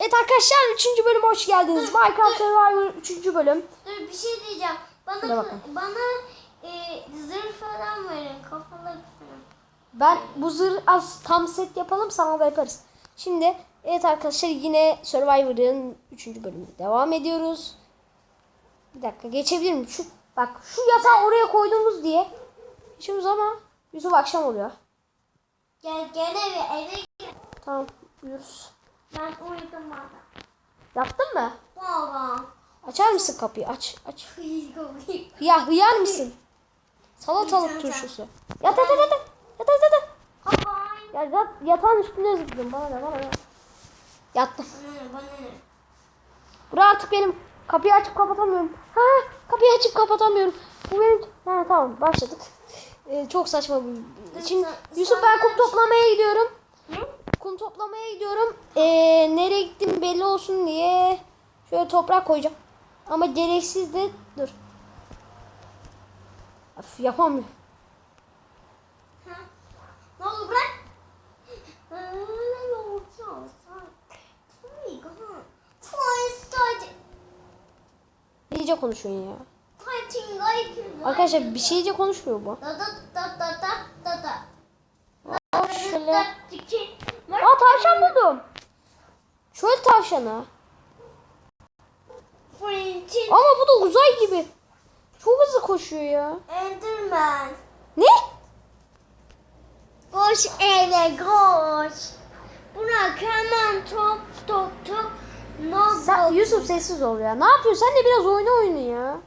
Evet arkadaşlar 3. bölüme hoş geldiniz. Minecraft Survivor 3. bölüm. Dur bir şey diyeceğim. Bana bana e, zırh falan verin. Kafalık. Ben bu zırh az tam set yapalım sana da yaparız. Şimdi evet arkadaşlar yine Survivor'ın 3. bölümüne devam ediyoruz. Bir dakika geçebilir miyim? Şu, bak şu yatağı oraya koyduğumuz diye. Geçiyoruz ama Yusuf akşam oluyor. Gel gel eve eve gel. Tamam buyuruz. Ben uyudum valla. Yattın mı? Baba. Açar mısın kapıyı? Aç aç. Ya hıyar mısın? Salatalık turşusu. Yat yat yat yat. Yat yat yat. Ya yat, yatağın üstüne zıpladım. Bana ne bana ne. Yattım. Bana ne. Bura artık benim. Kapıyı açıp kapatamıyorum. Ha kapıyı açıp kapatamıyorum. Bu benim. Ha tamam başladık. Ee, çok saçma bu. Şimdi Yusuf ben kum toplamaya gidiyorum. Kum toplamaya gidiyorum. Ee, nereye gittim belli olsun diye şöyle toprak koyacağım. Ama gereksiz de dur. Of, yapamıyorum. Ha? Ne oldu bırak? Start. İyice konuşuyorsun ya. Arkadaşlar bir şeyce konuşmuyor bu. Da da da da da da. Aa, şöyle. Aa tavşan buldum. Şöyle tavşanı. Ama bu da uzay gibi. Çok hızlı koşuyor ya. Enderman. Ne? Koş eve koş. Bırak hemen top top top. No Sen. Yusuf sessiz ol ya. Ne yapıyorsun? Sen de biraz oyna oyunu ya.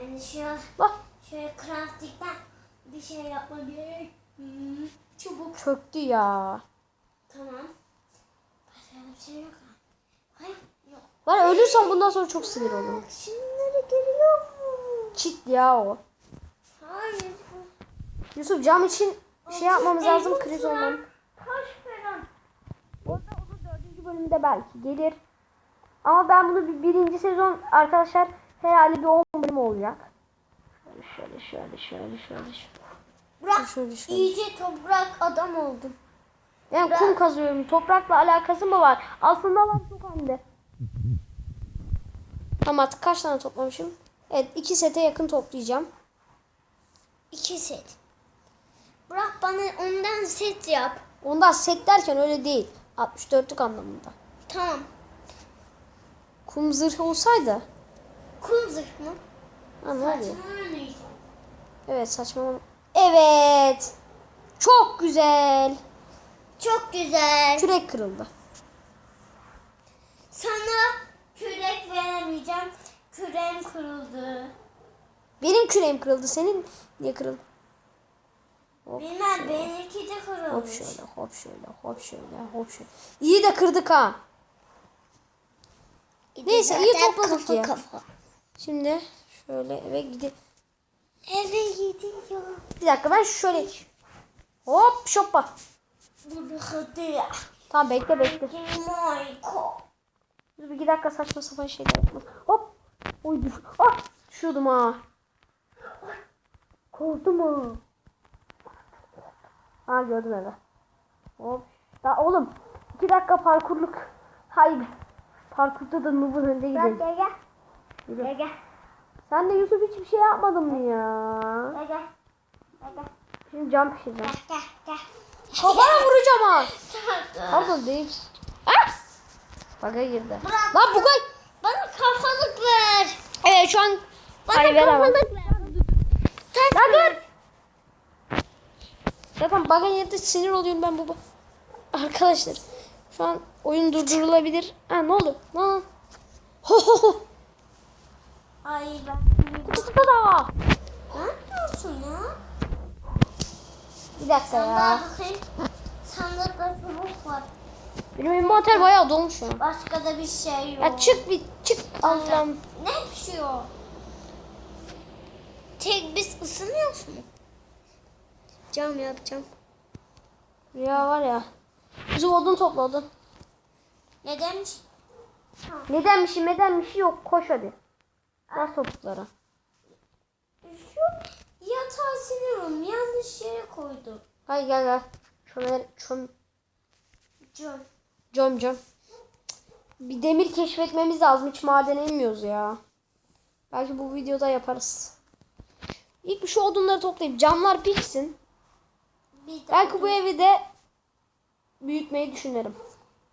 Yani şu Bak şöyle crafting'den bir şey gerek. Hmm, çubuk. çöktü ya. Tamam. Başka bir şey yok. Hayır yok. Var ya, ölürsen bundan sonra çok sinir olurum. Şimdi geliyor mu? Çit ya o. Hayır. Yusuf cam için şey yapmamız lazım. Kriz olmam. Taş falan. Orada onun dördüncü bölümde belki gelir. Ama ben bunu bir, birinci sezon arkadaşlar herhalde bir 10 bölüm olacak. Şöyle şöyle şöyle şöyle şöyle. Bırak. Şöyle şöyle. İyice toprak adam oldum. Yani kum kazıyorum. Toprakla alakası mı var? Aslında var çok hem Tamam artık kaç tane toplamışım? Evet iki sete yakın toplayacağım. İki set. Bırak bana ondan set yap. Ondan set derken öyle değil. 64'lük anlamında. Tamam. Kum zırh olsaydı. Kum zırh mı? Saçmalama. Evet saçmalama. Evet. Çok güzel. Çok güzel. Kürek kırıldı. Sana kürek veremeyeceğim. Küreğim kırıldı. Benim küreğim kırıldı. Senin niye kırıldı? Hop Bilmem şöyle, benimki de Hop kırılmış. şöyle, hop şöyle, hop şöyle, hop şöyle. İyi de kırdık ha. Neyse, iyi Zaten topladık kafa ya. kafa. Şimdi şöyle eve gidip Eve gidiyor. bir dakika ben şöyle hop şoppa. Burada hadi. Tamam bekle bekle. Dur bir dakika saçma sapan şeyler yapma. Hop. Oy düş. Ah düşüyordum ha. Korktum ha. Ha gördüm eve. Hop. Ya oğlum iki dakika parkurluk. Hayır. Parkurda da Nub'un Gel gidelim. gel gel. Yürü. Gel gel. Sen de Yusuf hiçbir şey yapmadın mı ya? Gel gel. Gel gel. Şimdi cam pişireceğim. Gel gel. Kafana vuracağım ha. Pardon değil. Ah! Baga girdi. Bırak. Lan Bugay. Bana kafalık ver. Evet şu an Bana Hayır, kafalık ver. Taş Lan dur. Zaten bug'a yerde sinir oluyorum ben baba. Arkadaşlar şu an oyun durdurulabilir. Ha ne oldu? Lan. Ho ho ho. Ay ben. Kutu kutu da. Ne yapıyorsun ya? Bir dakika Sandığa ya. bakayım. Sandıkta çubuk var. Benim envanter bayağı dolmuş an. Başka da bir şey yok. Ya çık bir çık Allah'ım. Ne pişiyor? Tek biz ısınıyoruz mu? Cam yapacağım. Ya var ya. Bizim odun topla odun. Ne demiş? Nedenmişi nedenmişi yok. Koş hadi. Bas topuklara. Yatağı siliyorum. Yanlış yere koydum. Hadi gel gel. Çömer, çöm, Cam. cöm cöm. Bir demir keşfetmemiz lazım. Hiç madene inmiyoruz ya. Belki bu videoda yaparız. İlk bir şu odunları toplayıp camlar dakika. Belki bu evi de büyütmeyi düşünürüm.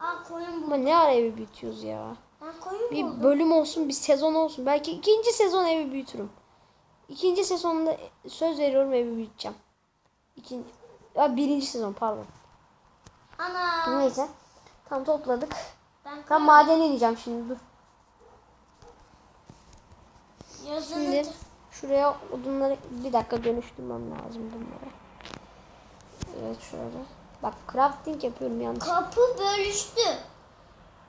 Aa koyun. Ama ne ara evi büyütüyoruz ya. Ben koyun Bir buldum. bölüm olsun, bir sezon olsun. Belki ikinci sezon evi büyütürüm. İkinci sezonda söz veriyorum evi büyüteceğim. İkinci, ya birinci sezon pardon. Ana. Neyse. Tam topladık. Ben Ben madene ineceğim şimdi dur. Yazını Şimdi şuraya odunları bir dakika dönüştürmem lazım bunları. Evet şöyle. Bak crafting yapıyorum yanlış. Kapı bölüştü.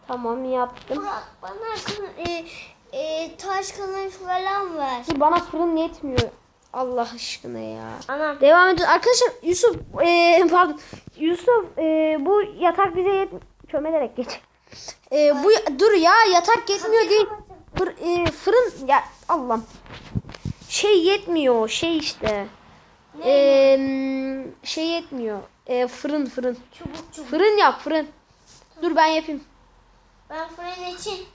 Tamam yaptım. Burak bana e, e, kılıç falan ver. Bana fırın yetmiyor. Allah aşkına ya. Anam. Devam ediyoruz. Arkadaşlar Yusuf eee, pardon. Yusuf eee, bu yatak bize yet çömelerek geç. Eee, bu dur ya yatak yetmiyor değil. Fır, eee, fırın ya Allah'ım. Şey yetmiyor şey işte. Eee, şey yetmiyor. Eee, fırın fırın. Çubuk çubuk. Fırın yap fırın. Dur ben yapayım. Ben fırın için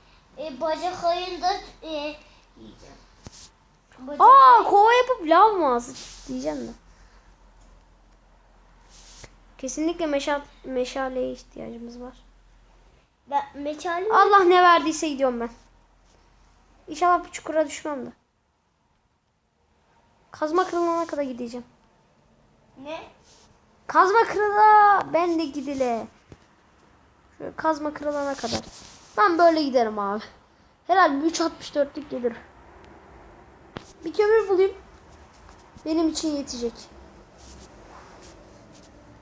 e, bacak ayında e, yiyeceğim. Bacak Aa kova yapıp lav alsın diyeceğim de. Kesinlikle meşal meşaleye ihtiyacımız var. Ben meçhali Allah ne verdiyse gidiyorum ben. İnşallah bir çukura düşmem de. Kazma kırılana kadar gideceğim. ne? Kazma kırıla ben de gidile. Şöyle kazma kırılana kadar. Ben böyle giderim abi. Herhalde 3.64'lük gelir. Bir kömür bulayım. Benim için yetecek.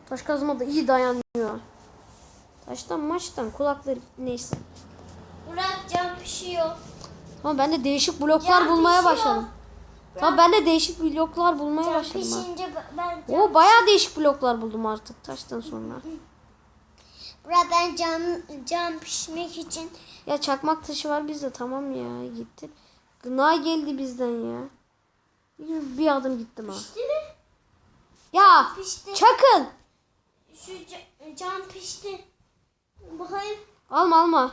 Taş kazma da iyi dayanıyor. Taştan maçtan kulakları neyse. Burak cam pişiyor. Ama ben de değişik bloklar Cam bulmaya pişiyor. başladım. Tamam ben de değişik bloklar bulmaya Cam başladım. pişince ben cam... Oo bayağı değişik bloklar buldum artık taştan sonra. Burak ben cam, cam pişmek için Ya çakmak taşı var bizde tamam ya gitti. Gına geldi bizden ya. Bir adım gittim ha. pişti mi? Ya Pişti. çakıl. Şu ca- cam pişti. Bakayım. Alma alma.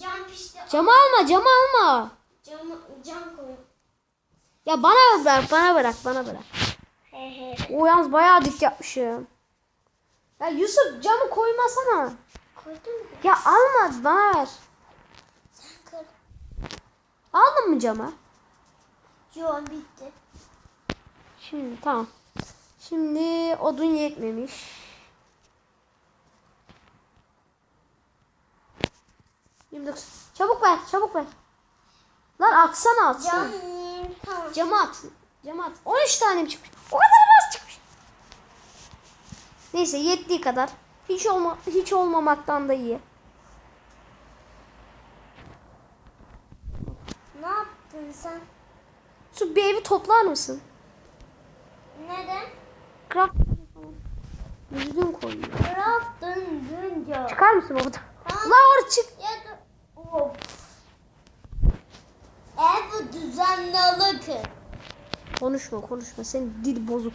Cam pişti. Camı alma camı alma. Cam, cam koy. Ya bana bırak bana bırak bana bırak. He he. O yalnız bayağı dik yapmışım. Ya Yusuf camı koymasana. Koydun mu? Ya alma ver. Sen kır. Aldın mı camı? Yo bitti. Şimdi tamam. Şimdi odun yetmemiş. Çabuk ver, çabuk ver. Lan atsana atsana. Cam tamam. Cama at. Cama at. 13 tane mi çıkmış? O kadar az çıkmış. Neyse yettiği kadar. Hiç olma hiç olmamaktan da iyi. Ne yaptın sen? Su bir evi toplar mısın? Neden? Craft Düzgün koyuyor. Ne yaptın dünce? Çıkar mısın orada? Tamam. La orada çık. Ya. Of. Ev düzenli Konuşma konuşma. Senin dil bozuk.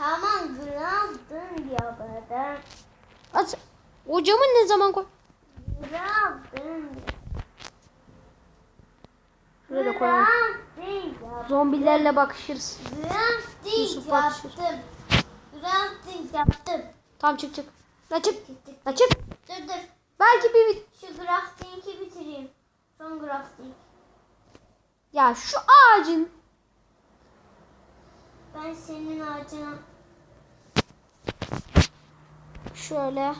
Tamam grafton ya bana. At. O camı ne zaman koy? Şuraya da koyalım. Zombilerle bakışırız. Yusuf bakışır. yaptım. Grafton yaptım. Tamam çık çık. La çık. La çık. Dur dur. Belki bir vid- Şu grafting'i bitireyim. Son grafting. Ya şu ağacın Ben senin ağacına şöyle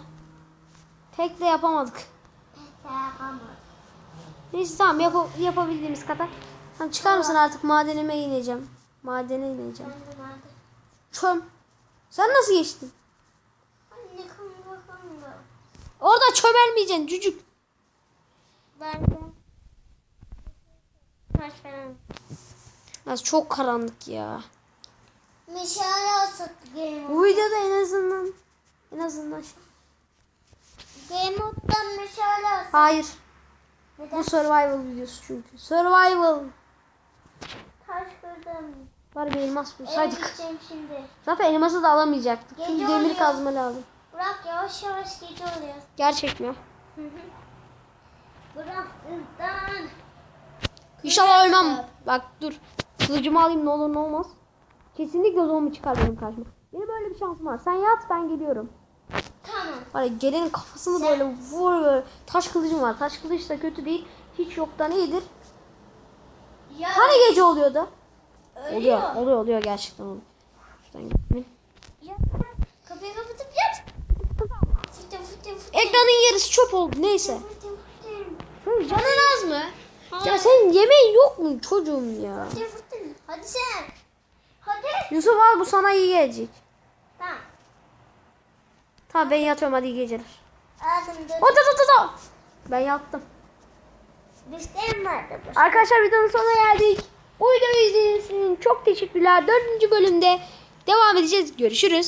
tek de yapamadık. pek yapamadım. Neyse tamam yap yapabildiğimiz kadar. Tamam çıkar mısın artık madenime ineceğim. Madene ineceğim. De nerede? Çöm. Sen nasıl geçtin? Anne kanka. Orada çömelmeyeceksin cücük. De. Falan. Az çok karanlık ya. Meşale alsak Game Bu videoda en azından en azından şey- Game Mode'dan meşale alsak. Hayır. Neden? Bu survival videosu çünkü. Survival. Taş kırdım. Var bir elmas bulsaydık. şimdi. Zaten elması da alamayacaktık. Gece Çünkü demir oluyor. kazma lazım. Bırak yavaş yavaş gece oluyor. Gerçek mi? Bıraktığından. İnşallah ölmem. Bak dur. Kılıcımı alayım ne olur ne olmaz. Kesinlikle zombi çıkar benim karşıma. Benim böyle bir şansım var. Sen yat ben geliyorum. Tamam. Ya gelenin kafasını Sen- böyle vur böyle. Taş kılıcım var. Taş kılıç da kötü değil. Hiç yoktan iyidir. Ya Hani gece oluyordu? ölüyor. Oluyor. Oluyor oluyor gerçekten oluyor. Şuradan gitmeyeyim. Ya, kapıyı kapatıp yat. Ekranın yarısı çöp oldu. Neyse. Canın az mı? Hayır. Ya senin yemeğin yok mu çocuğum ya? Hadi sen. Hadi. Yusuf al bu sana iyi gelecek. Tamam. Tamam ben yatıyorum hadi iyi geceler. Aldım dur. Ota ota ota. Ben yattım. Dişlerim vardı. bu. Arkadaşlar videonun sonuna geldik. Bu videoyu izlediğiniz için çok teşekkürler. Dördüncü bölümde devam edeceğiz. Görüşürüz.